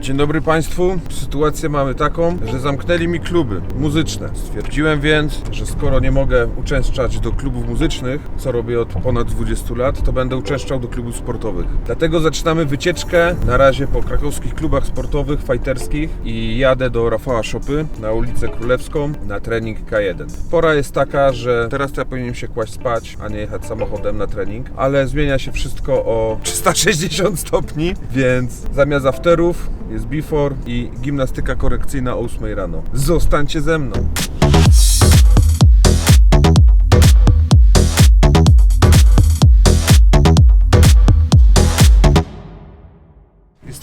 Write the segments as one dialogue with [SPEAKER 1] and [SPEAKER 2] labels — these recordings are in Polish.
[SPEAKER 1] Dzień dobry Państwu. Sytuację mamy taką, że zamknęli mi kluby muzyczne. Stwierdziłem więc, że skoro nie mogę uczęszczać do klubów muzycznych, co robię od ponad 20 lat, to będę uczęszczał do klubów sportowych. Dlatego zaczynamy wycieczkę na razie po krakowskich klubach sportowych, fighterskich i jadę do Rafała Szopy na ulicę Królewską na trening K1. Pora jest taka, że teraz to ja powinienem się kłaść spać, a nie jechać samochodem na trening, ale zmienia się wszystko o 360 stopni, więc zamiast afterów jest before i gimnastyka korekcyjna o 8 rano. Zostańcie ze mną!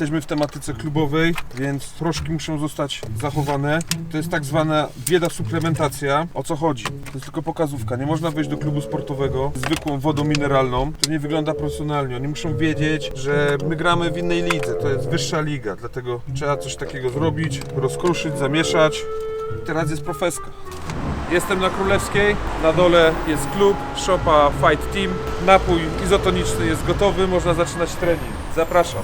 [SPEAKER 1] Jesteśmy w tematyce klubowej, więc troszki muszą zostać zachowane. To jest tak zwana bieda suplementacja. O co chodzi? To jest tylko pokazówka. Nie można wejść do klubu sportowego zwykłą wodą mineralną. To nie wygląda profesjonalnie. Oni muszą wiedzieć, że my gramy w innej lidze. To jest wyższa liga, dlatego trzeba coś takiego zrobić, rozkruszyć, zamieszać. Teraz jest profeska. Jestem na Królewskiej, na dole jest klub, szopa Fight Team. Napój izotoniczny jest gotowy, można zaczynać trening. Zapraszam.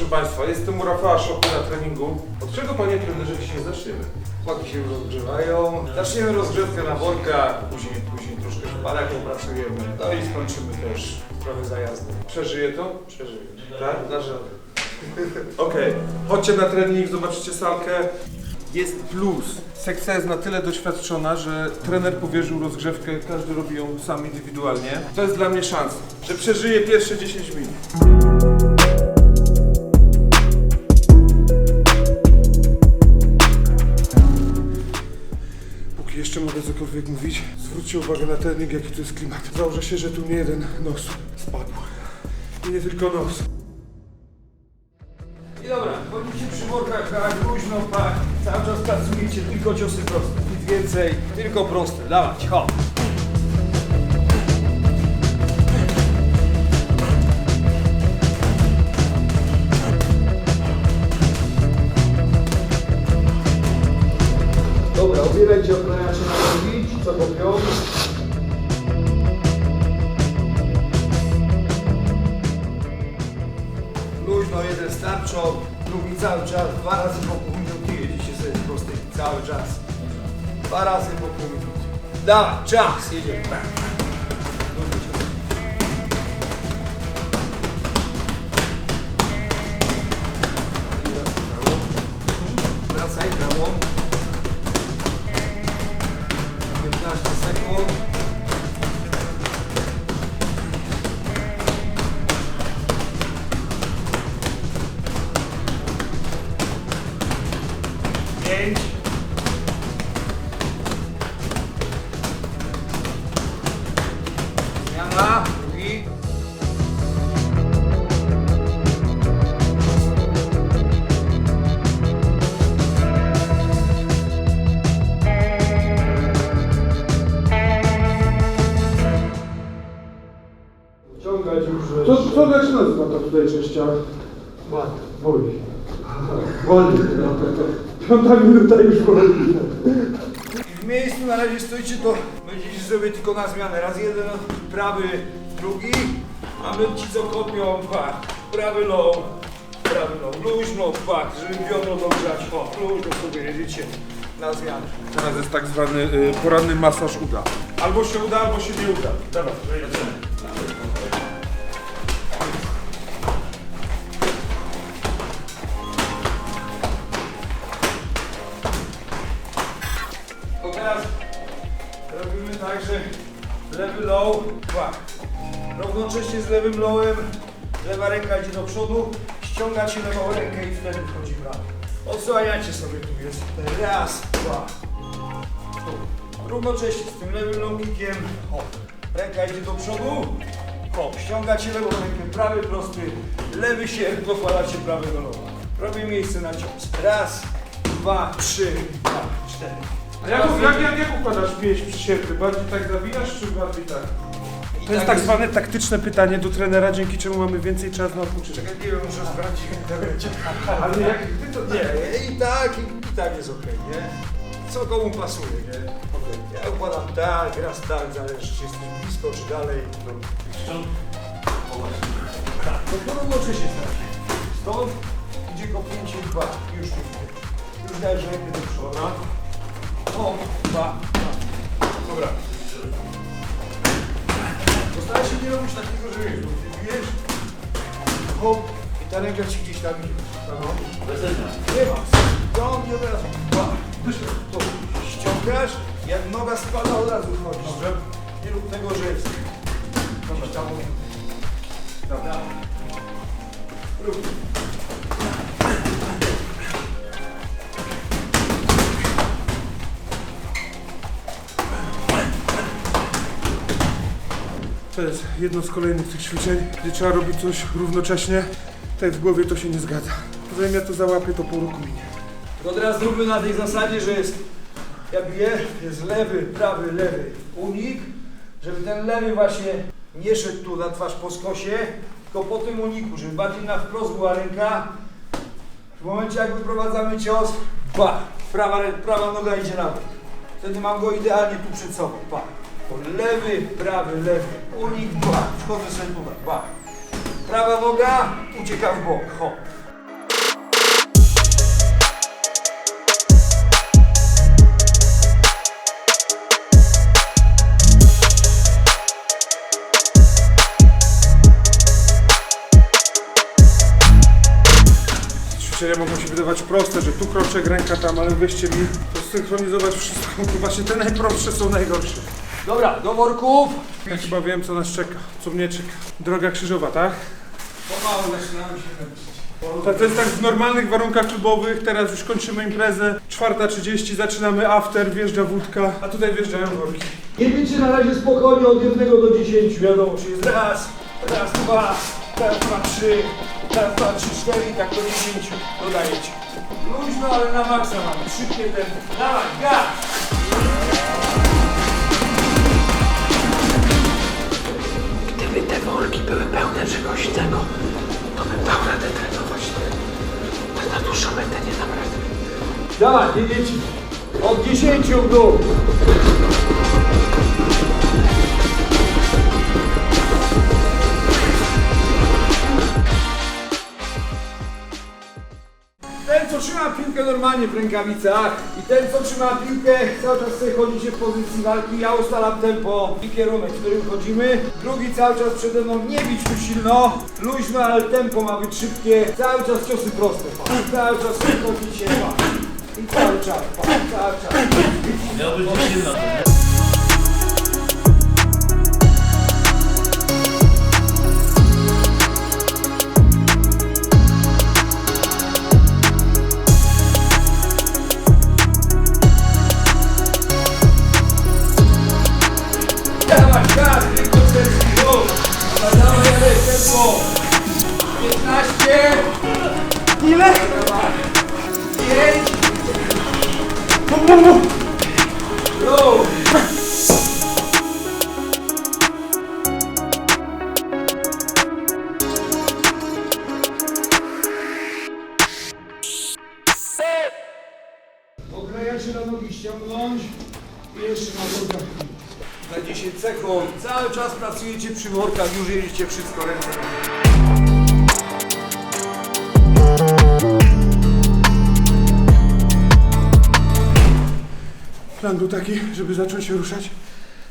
[SPEAKER 1] Proszę Państwa, jestem u Rafała Szopy na treningu. Od czego Panie trenerze dzisiaj zaczniemy?
[SPEAKER 2] Chłopaki się rozgrzewają. Zaczniemy rozgrzewkę na workach, później, później troszkę w parach popracujemy. No i skończymy też sprawę zajazdu.
[SPEAKER 1] Przeżyje to?
[SPEAKER 2] Przeżyję.
[SPEAKER 1] Tak?
[SPEAKER 2] Żal.
[SPEAKER 1] Okej, chodźcie na trening, zobaczycie salkę. Jest plus. Sekcja jest na tyle doświadczona, że trener powierzył rozgrzewkę, każdy robi ją sam indywidualnie. To jest dla mnie szansa, że przeżyję pierwsze 10 minut. Cokolwiek mówić, zwróćcie uwagę na trening, jaki tu jest klimat. Założę się, że tu nie jeden nos spadł. I nie tylko nos.
[SPEAKER 2] I dobra, chodzicie przy workach, tak, luźno, pak. Cały czas pracujecie, tylko ciosy proste. Nic więcej, tylko proste. Dawać, hop. Dobra, ubierajcie ochraniacze co kopią. Luźno, jeden starczą, drugi cały czas, dwa razy po pół minuty jedziecie sobie z prostej, cały czas. Dwa razy po pół minuty. Dawaj, czas, jedziemy.
[SPEAKER 1] Tutaj częściach?
[SPEAKER 3] Ładnie.
[SPEAKER 1] Woli.
[SPEAKER 3] Wolny.
[SPEAKER 1] Piąta minuta już woli.
[SPEAKER 2] I w miejscu na razie stoicie, to będziecie sobie tylko na zmianę. Raz jeden, prawy, drugi. A my ci co kopią, pak. Prawy low, prawy low. Luźno, pak, żeby biodro dogrzać. O, luźno sobie jedziecie na zmianę.
[SPEAKER 1] Teraz jest tak zwany y, poranny masaż uda. Albo się uda, albo się nie uda. Dobra, jedziemy.
[SPEAKER 2] Tak, że lewy low, pak. Równocześnie z lewym lowem lewa ręka idzie do przodu, ściągacie lewą rękę i wtedy wchodzi prawa. Odsłaniacie sobie tu jest. Raz, dwa. Równocześnie z tym lewym low kickiem, hop. Ręka idzie do przodu, hop. Ściągacie lewą rękę, prawy prosty, lewy sierp, dokładacie prawego lowa. Robię miejsce na cios. Raz, dwa, trzy, dwa, cztery.
[SPEAKER 1] A jak, jak, jak, jak układasz pięść przy sierpy? Bardziej tak zawijasz, czy bardziej tak?
[SPEAKER 2] I
[SPEAKER 1] To jest tak zwane taktyczne pytanie do trenera, dzięki czemu mamy więcej czasu na odpoczynek.
[SPEAKER 2] Czekaj, nie wiem, muszę sprawdzić w internecie.
[SPEAKER 1] Ale jak ty to...
[SPEAKER 2] Nie, i tak, i, i tak jest okej, nie? Co komu pasuje, nie? Ja układam tak, raz tak, zależy czy jesteś blisko, czy dalej. To... Tak, to równocześnie stać. Stąd idzie kopnięcie dwa. Już tu idzie. Już dajesz rękę do przodu. O, dwa. Dobra. Postaraj się nie robić takiego, że wiesz, bijesz, hop, i ta ręka ci gdzieś tam idzie. No. Nie ma. Stąd i od razu. Dwa. Wyszło. Tu. Ściągasz, jak noga spada, od razu wchodzisz. Nie rób tego, że jest. Dobra. Dobra. Rób.
[SPEAKER 1] To jest jedno z kolejnych tych ćwiczeń, gdzie trzeba robić coś równocześnie. Tak w głowie to się nie zgadza. Zanim ja to załapię, to pół roku minie.
[SPEAKER 2] To teraz zróbmy na tej zasadzie, że jest, ja biję, jest lewy, prawy, lewy unik, żeby ten lewy właśnie nie szedł tu na twarz po skosie, tylko po tym uniku, żeby bardziej na wprost była ręka. W momencie jak wyprowadzamy cios, ba, prawa, prawa noga idzie na bok. Wtedy mam go idealnie tu przed sobą, ba. Lewy, prawy, lewy, unik, ba, wchodzę sobie tutaj, ba. Prawa noga ucieka w bok, hop.
[SPEAKER 1] Ćwiczenia mogą się wydawać proste, że tu kroczek, ręka tam, ale wierzcie mi, to synchronizować wszystko, to właśnie te najprostsze są najgorsze.
[SPEAKER 2] Dobra, do worków.
[SPEAKER 1] Ja chyba wiem, co nas czeka, co mnie czeka. Droga krzyżowa, tak?
[SPEAKER 2] Pomału zaczynamy się kręcić.
[SPEAKER 1] To, to jest tak w normalnych warunkach klubowych, teraz już kończymy imprezę, 4.30, zaczynamy after, wjeżdża wódka, a tutaj wjeżdżają worki.
[SPEAKER 2] Nie wiecie na razie spokojnie od 1 do 10, wiadomo, czy jest raz, raz, dwa, raz, dwa, trzy, raz, dwa, trzy, cztery i tak do 10 dodajecie. Luźno, ale na maksa mamy, szybkie tempo. Dawaj, gaz!
[SPEAKER 4] Czegoś innego, to bym dał radę trenować. Tak na dłuższą metę nie dam rady.
[SPEAKER 2] Dawaj, jedziecie. Od 10 w dół. Co trzyma piłkę normalnie w rękawicach i ten, co trzyma piłkę, cały czas sobie chodzicie w pozycji walki. Ja ustalam tempo i kierunek, w którym chodzimy. Drugi cały czas przede mną nie bić tu silno, luźno, ale tempo ma być szybkie. Cały czas ciosy proste, cały czas chodzicie, pa. I cały czas, pa. cały czas. Dawaj, 15. Ile? Dawaj. 5. Go. Okrajacie na nogi ściągnąć i jeszcze na workach. Na 10 sekund. Cały czas pracujecie przy workach, już jedziecie wszystko ręce.
[SPEAKER 1] Plan był taki, żeby zacząć się ruszać,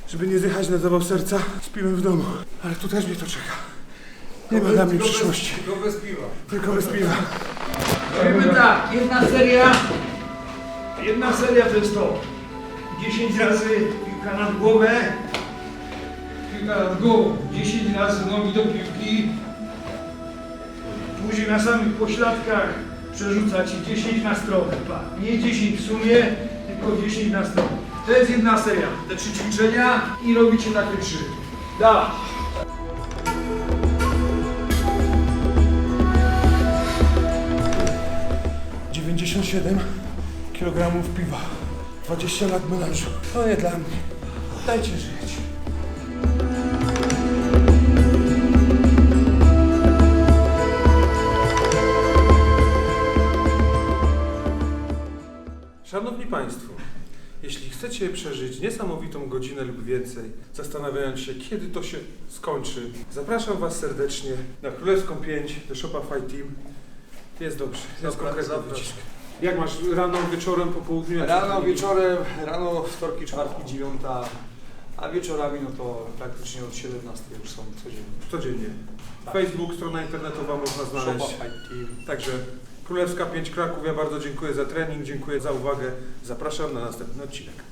[SPEAKER 1] żeby nie zjechać na zawał serca z piwem w domu. Ale tu też mnie to czeka. Nie ma dla mnie przyszłości,
[SPEAKER 2] Tylko bez piwa.
[SPEAKER 1] tylko bez piwa.
[SPEAKER 2] Robimy tak, jedna seria. Jedna seria to jest to. 10 razy piłka nad głowę. Piłka nad głową. 10 razy nogi do piłki. Później na samych pośladkach przerzucacie 10 na stronę. Pa. Nie 10 w sumie, tylko 10 na stronę. To jest jedna seria. Te trzy ćwiczenia i robicie takie trzy. Dawaj.
[SPEAKER 1] - 97 kg piwa. 20 lat melanżu. To nie dla mnie. Dajcie żyć. Chcecie przeżyć niesamowitą godzinę lub więcej, zastanawiając się, kiedy to się skończy, zapraszam Was serdecznie na Królewską 5 do Shopify Team. Jest dobrze, jest
[SPEAKER 2] Dobra,
[SPEAKER 1] konkretny
[SPEAKER 2] zapraszam.
[SPEAKER 1] wycisk. Jak masz rano, wieczorem, po południu?
[SPEAKER 2] Rano, wieczorem, rano wtorki, czwartki, dziewiąta, a wieczorami no to praktycznie od 17 już są codziennie.
[SPEAKER 1] Codziennie. Facebook, strona internetowa można znaleźć.
[SPEAKER 2] Shopify Team.
[SPEAKER 1] Także Królewska 5 Kraków, ja bardzo dziękuję za trening, dziękuję za uwagę. Zapraszam na następny odcinek.